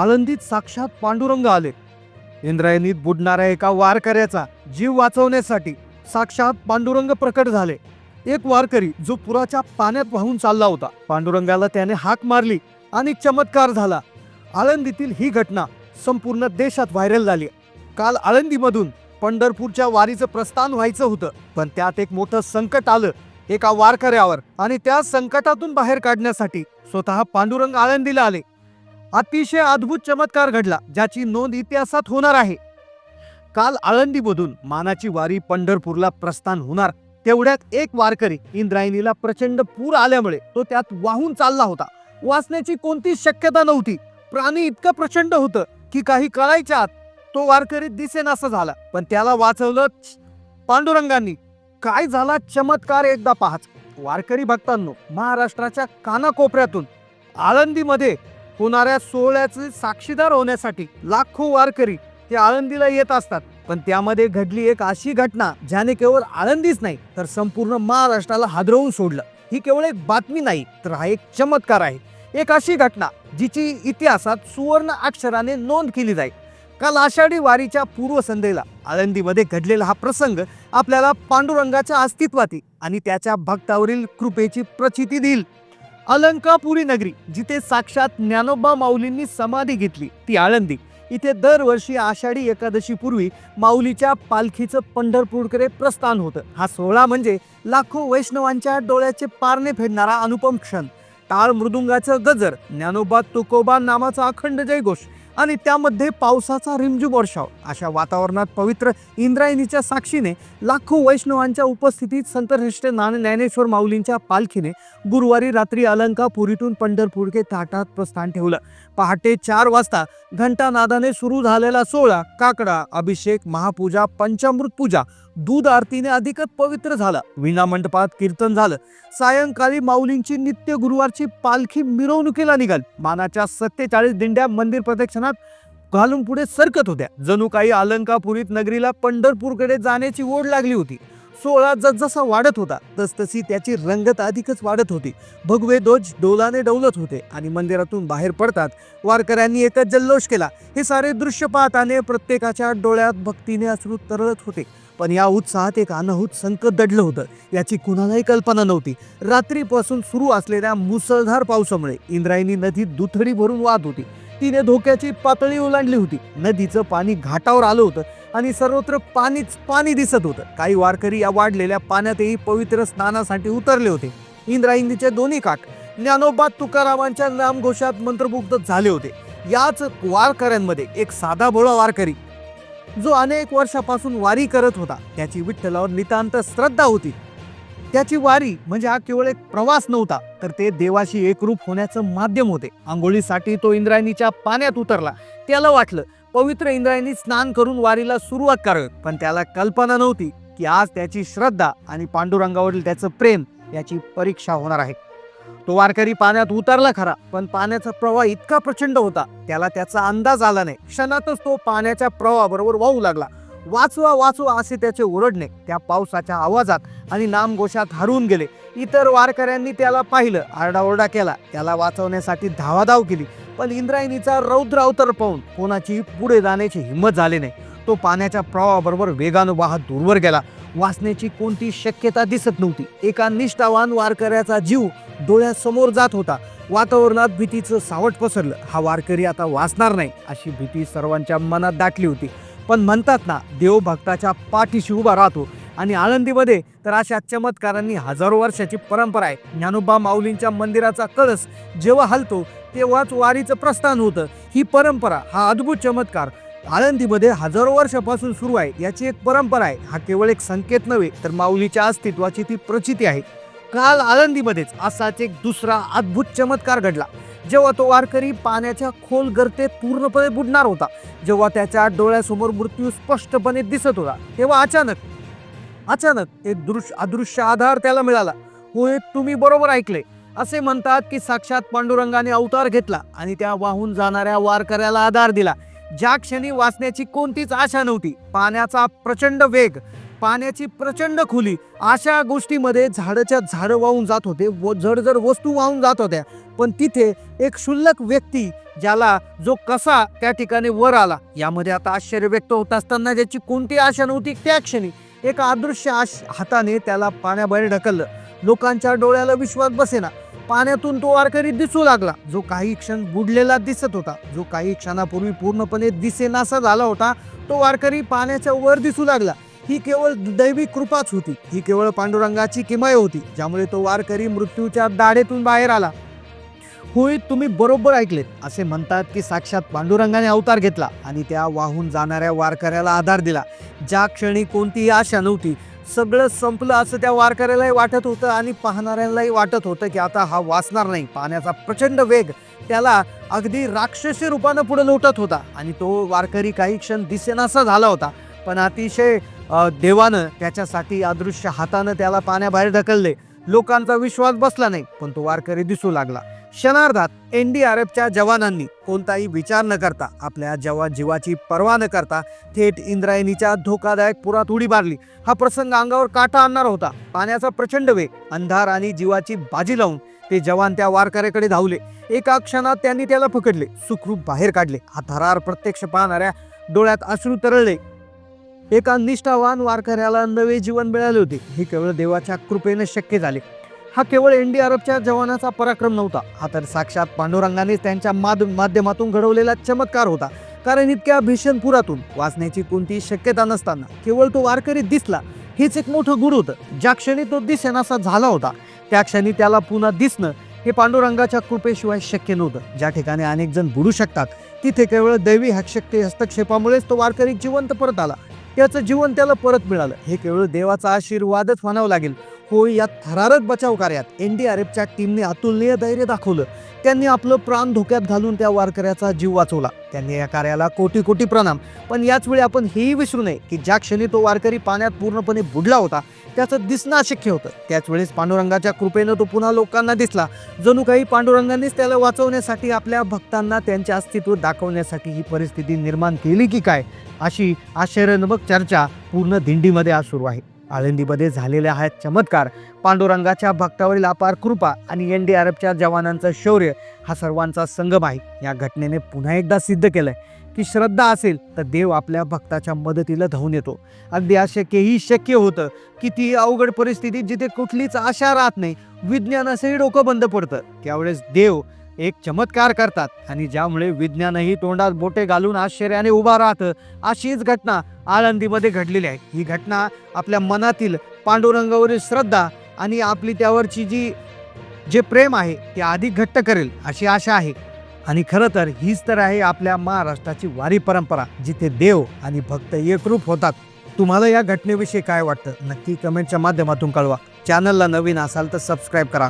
आळंदीत साक्षात पांडुरंग आले. इंद्रायणीत बुडणाऱ्या एका वारकऱ्याचा जीव वाचवण्यासाठी साक्षात पांडुरंग प्रकट झाले. एक वारकरी जो पुराच्या पाण्यात वाहून चालला होता. पांडुरंगाला त्याने हाक मारली आणि चमत्कार झाला. आळंदीतील ही घटना संपूर्ण देशात व्हायरल झाली. काल आळंदीमधून पंढरपूरच्या वारीचं प्रस्थान व्हायचं होतं पण त्यात एक मोठं संकट आलं एका वारकऱ्यावर आणि त्या संकटातून बाहेर काढण्यासाठी स्वतः पांडुरंग आळंदीला आले. अतिशय अद्भुत चमत्कार घडला ज्याची नोंद इतिहासात होणार आहे. काल आळंदीमधून मानाची वारी पंढरपूरला प्रस्थान होणार तेवढ्यात एक वारकरी इंद्रायणीला प्रचंड पूर आल्यामुळे तो त्यात वाहून चालला होता. वाचण्याची कोणतीच शक्यता नव्हती. प्राणी इतकं प्रचंड होतं की काही कळायच्या आत तो वारकरी दिसेनासा झाला. पण त्याला वाचवलं पांडुरंगांनी. काय झाला चमत्कार एकदा पाहाच. वारकरी भक्तांनो महाराष्ट्राच्या कानाकोपऱ्यातून आळंदीमध्ये होणाऱ्या सोहळ्याचे साक्षीदार होण्यासाठी लाखो वारकरी ते आळंदीला येत असतात. पण त्यामध्ये घडली एक अशी घटना ज्याने केवळ आळंदीच नाही तर संपूर्ण महाराष्ट्राला हादरवून सोडलं. ही केवळ एक बातमी नाही तर हा एक चमत्कार आहे. एक अशी घटना जिची इतिहासात सुवर्ण अक्षराने नोंद केली जाईल. काल आषाढी वारीच्या पूर्वसंध्येला आळंदीमध्ये घडलेला हा प्रसंग आपल्याला पांडुरंगाच्या अस्तित्वातील आणि त्याच्या भक्तावरील कृपेची प्रचिती देईल. अलंकापुरी नगरी जिथे साक्षात ज्ञानोबा माऊलींनी समाधी घेतली ती आळंदी. इथे दरवर्षी आषाढी एकादशीपूर्वी माऊलीच्या पालखीचं पंढरपूरकडे प्रस्थान होतं. हा सोहळा म्हणजे लाखो वैष्णवांच्या डोळ्याचे पारणे फेडणारा अनुपम क्षण. टाळ मृदुंगाचं गजर ज्ञानोबा तुकोबा नामाचा अखंड जयघोष आणि त्यामध्ये पावसाचा रिमझिम वर्षाव. अशा वातावरणात पवित्र इंद्रायणीच्या साक्षीने लाखो वैष्णवांच्या उपस्थितीत संतश्रेष्ठ नान ज्ञानेश्वर माऊलींच्या पालखीने गुरुवारी रात्री अलंकापुरीतून पंढरपूरके ताटात प्रस्थान ठेवलं. पहाटे चार वाजता घंटानादाने सुरू झालेला सोहळा काकडा अभिषेक महापूजा पंचामृत पूजा दूध आरतीने अधिकच पवित्र झाला. विना मंडपात कीर्तन झालं. सायंकाळी माऊलींची नित्य गुरुवारची पालखी मिरवणुकीला निघाल. मानाच्या सत्तेचाळीस दिंड्या मंदिर प्रदक्षिणात घालून पुढे सरकत होत्या. जणू काही अलंकापुरीत नगरीला पंढरपूरकडे जाण्याची ओढ लागली होती. सोहळा जसजसा वाढत होता तसतशी त्याची रंगत अधिकच वाढत होती. भगवे ध्वज डोलाने डौलत होते आणि मंदिरातून बाहेर पडतात. वारकऱ्यांनी एकच जल्लोष केला. हे सारे दृश्य पाहताने प्रत्येकाच्या डोळ्यात भक्तीने अश्रू तरळत होते. पण या उत्साहात एक अनाहूत संकट दडलं होतं. याची कुणालाही कल्पना नव्हती. रात्रीपासून सुरू असलेल्या मुसळधार पावसामुळे इंद्रायणी नदी दुथडी भरून वाहत होती. तिने धोक्याची पातळी ओलांडली होती. नदीचं पाणी घाटावर आलं होतं आणि सर्वत्र पाणीच पाणी दिसत होतं. काही वारकरी या वाढलेल्या पाण्यातही पवित्र स्नानासाठी उतरले होते. इंद्रायणीचे दोन्ही काठ ज्ञानोबा तुकारामांच्या नामघोषात मंत्रमुग्ध झाले होते. याच वारकऱ्यांमध्ये एक साधा भोळा वारकरी जो अनेक वर्षापासून वारी करत होता. त्याची विठ्ठलावर नितांत श्रद्धा होती. त्याची वारी म्हणजे हा केवळ एक प्रवास नव्हता तर ते देवाशी एकरूप होण्याचं माध्यम होते. आंघोळीसाठी तो इंद्रायणीच्या पाण्यात उतरला. त्याला वाटलं पवित्र इंद्रायणी स्नान करून वारीला सुरुवात करावी पण त्याला कल्पना नव्हती की आज त्याची श्रद्धा आणि पांडुरंगावरील त्याचं प्रेम याची परीक्षा होणार आहे. तो वारकरी पाण्यात उतरला खरा पण पाण्याचा प्रवाह इतका प्रचंड होता त्याला त्याचा अंदाज आला नाही. क्षणातच तो पाण्याच्या प्रवाहाबरोबर वाहू लागला. वाचवा वाचवा असे त्याचे ओरडणे त्या पावसाच्या आवाजात आणि नामघोषात हरवून गेले. इतर वारकऱ्यांनी त्याला पाहिलं आरडाओरडा केला. त्याला वाचवण्यासाठी धावाधाव केली. पण इंद्रायणीचा रौद्र अवतर पाहून कोणाची पुढे जाण्याची हिंमत झाली नाही. तो पाण्याच्या प्रवाहाबरोबर वेगानं वाहत दूरवर गेला. वाचण्याची कोणती शक्यता दिसत नव्हती. एका निष्ठावान वारकऱ्याचा जीव डोळ्यासमोर जात होता. वातावरणात भीतीचं सावट पसरलं. हा वारकरी आता वाचणार नाही अशी भीती सर्वांच्या मनात दाटली होती. पण म्हणतात ना देव भक्ताच्या पाठीशी उभा राहतो. आणि आळंदीमध्ये तर अशा चमत्कारांनी हजारो वर्षाची परंपरा आहे. ज्ञानोबा माऊलींच्या मंदिराचा कळस जेव्हा हलतो तेव्हाच वारीचं प्रस्थान होतं. ही परंपरा हा अद्भुत चमत्कार आळंदीमध्ये हजारो वर्षापासून सुरू आहे. याची एक परंपरा आहे. हा केवळ एक संकेत नव्हे तर माऊलीच्या अस्तित्वाची ती प्रचिती आहे. काल आळंदीमध्येच असाच एक दुसरा अद्भुत चमत्कार घडला. जेव्हा तो वारकरी पाण्याच्या खोल गर्तेत पूर्णपणे बुडणार होता जेव्हा त्याच्या डोळ्यासमोर मृत्यू स्पष्टपणे दिसत होता तेव्हा अचानक अचानक एक दृश्य अदृश्य आधार त्याला मिळाला. होय तुम्ही बरोबर ऐकले. असे म्हणतात की साक्षात पांडुरंगाने अवतार घेतला आणि त्या वाहून जाणाऱ्या वारकऱ्याला आधार दिला. ज्या क्षणी वाचण्याची कोणतीच आशा नव्हती पाण्याचा प्रचंड वेग पाण्याची प्रचंड खुली अशा गोष्टीमध्ये झाडाच्या झाडं वाहून जात होते व जड जड वस्तू वाहून जात होत्या. पण तिथे एक क्षुल्लक व्यक्ती ज्याला जो कसा त्या ठिकाणी वर आला. यामध्ये आता आश्चर्य व्यक्त होत असताना ज्याची कोणती आशा नव्हती त्या क्षणी एका अदृश्य आश हाताने त्याला पाण्याबाहेर ढकललं. लोकांच्या डोळ्याला विश्वास बसेना. पाण्यातून तो वारकरी दिसू लागला. जो काही क्षण बुडलेला दिसत होता जो काही क्षणापूर्वी पूर्णपणे दिसेनासा झाला होता तो वारकरी पाण्याच्या वर दिसू लागला. ही केवळ दैवी कृपाच होती. ही केवळ पांडुरंगाची किमय होती ज्यामुळे तो वारकरी मृत्यूच्या दाढेतून बाहेर आला. होय तुम्ही बरोबर ऐकलेत असे म्हणतात की साक्षात पांडुरंगाने अवतार घेतला आणि त्या वाहून जाणाऱ्या वारकऱ्याला आधार दिला. ज्या क्षणी कोणतीही आशा नव्हती सगळं संपलं असं त्या वारकऱ्यालाही वाटत होतं आणि पाहणाऱ्यांनाही वाटत होतं की आता हा वाचणार नाही. पाण्याचा प्रचंड वेग त्याला अगदी राक्षसी रूपानं पुढे लोटत होता आणि तो वारकरी काही क्षण दिसेनासा झाला होता. पण अतिशय देवानं त्याच्यासाठी अदृश्य हातानं त्याला पाण्याबाहेर ढकलले. लोकांचा विश्वास बसला नाही पण तो वारकरी दिसू लागला. क्षणार्धात एन डी आर एफच्या जवानांनी कोणताही विचार न करता आपल्या जवान जीवाची पर्वा न करता थेट इंद्रायणीच्या धोकादायक पुरात उडी मारली. हा प्रसंग अंगावर काटा आणणार होता. पाण्याचा प्रचंड वेग अंधार आणि जीवाची बाजी लावून ते जवान त्या वारकऱ्याकडे धावले. एका क्षणात त्यांनी त्याला पकडले सुखरूप बाहेर काढले. हा थरार प्रत्यक्ष पाहणाऱ्या डोळ्यात अश्रू तरळले. एका निष्ठावान वारकऱ्याला नवे जीवन मिळाले होते. हे केवळ देवाच्या कृपेने शक्य झाले. हा केवळ एन डी आर एफच्या जवानाचा पराक्रम नव्हता. हा तर साक्षात पांडुरंगाने त्यांच्या माध माध्यमातून घडवलेला चमत्कार होता. कारण इतक्या भीषण पुरातून वाचण्याची कोणतीही शक्यता नसताना केवळ तो वारकरी दिसला हेच एक मोठं गुण होतं. ज्या क्षणी तो दिसेनासा झाला होता त्या क्षणी त्याला पुन्हा दिसणं हे पांडुरंगाच्या कृपेशिवाय शक्य नव्हतं. ज्या ठिकाणी अनेक जण बुडू शकतात तिथे केवळ दैवी हक्षक्ती हस्तक्षेपामुळेच तो वारकरी जिवंत परत आला. त्याचं जीवन त्याला परत मिळालं. हे केवळ देवाचा आशीर्वादच म्हणावं लागेल. होळी या थरारक बचाव कार्यात एन डी आर एफच्या टीमने अतुलनीय धैर्य दाखवलं. त्यांनी आपलं प्राण धोक्यात घालून त्या वारकऱ्याचा जीव वाचवला. त्यांनी या कार्याला कोटी कोटी प्रणाम. पण याच वेळी आपण हेही विसरू नये की ज्या क्षणी तो वारकरी पाण्यात पूर्णपणे बुडला होता त्याचं दिसणं अशक्य होतं. त्याच वेळेस पांडुरंगाच्या कृपेनं तो पुन्हा लोकांना दिसला. जणू काही पांडुरंगानेच त्याला वाचवण्यासाठी आपल्या भक्तांना त्यांचे अस्तित्व दाखवण्यासाठी ही परिस्थिती निर्माण केली की काय? अशी आश्चर्यजनक चर्चा पूर्ण दिंडीमध्ये आज सुरू आहे. आळंदीमध्ये झालेले आहेत चमत्कार. पांडुरंगाच्या भक्तावरील अपार कृपा आणि एन डी आर एफच्या जवानांचं शौर्य हा सर्वांचा संगम आहे. या घटनेने पुन्हा एकदा सिद्ध केलंय की श्रद्धा असेल तर देव आपल्या भक्ताच्या मदतीला धावून येतो. अगदी अशक्यही शक्य होतं किती अवघड परिस्थितीत जिथे कुठलीच आशा राहत नाही विज्ञानासही डोकं बंद पडतं. त्यावेळेस देव एक चमत्कार करतात. आणि ज्यामुळे विज्ञानही तोंडात बोटे घालून आश्चर्याने उभा राहतं. अशीच घटना आळंदीमध्ये घडलेली आहे. ही घटना आपल्या मनातील पांडुरंगावरील श्रद्धा आणि आपली त्यावरची जी जे प्रेम आहे ते अधिक घट्ट करेल अशी आशा आहे. आणि खरं तर हीच तर आहे आपल्या महाराष्ट्राची वारी परंपरा जिथे देव आणि भक्त एकरूप होतात. तुम्हाला या घटनेविषयी काय वाटतं? नक्की कमेंटच्या माध्यमातून कळवा. चॅनलला नवीन असाल तर सबस्क्राईब करा.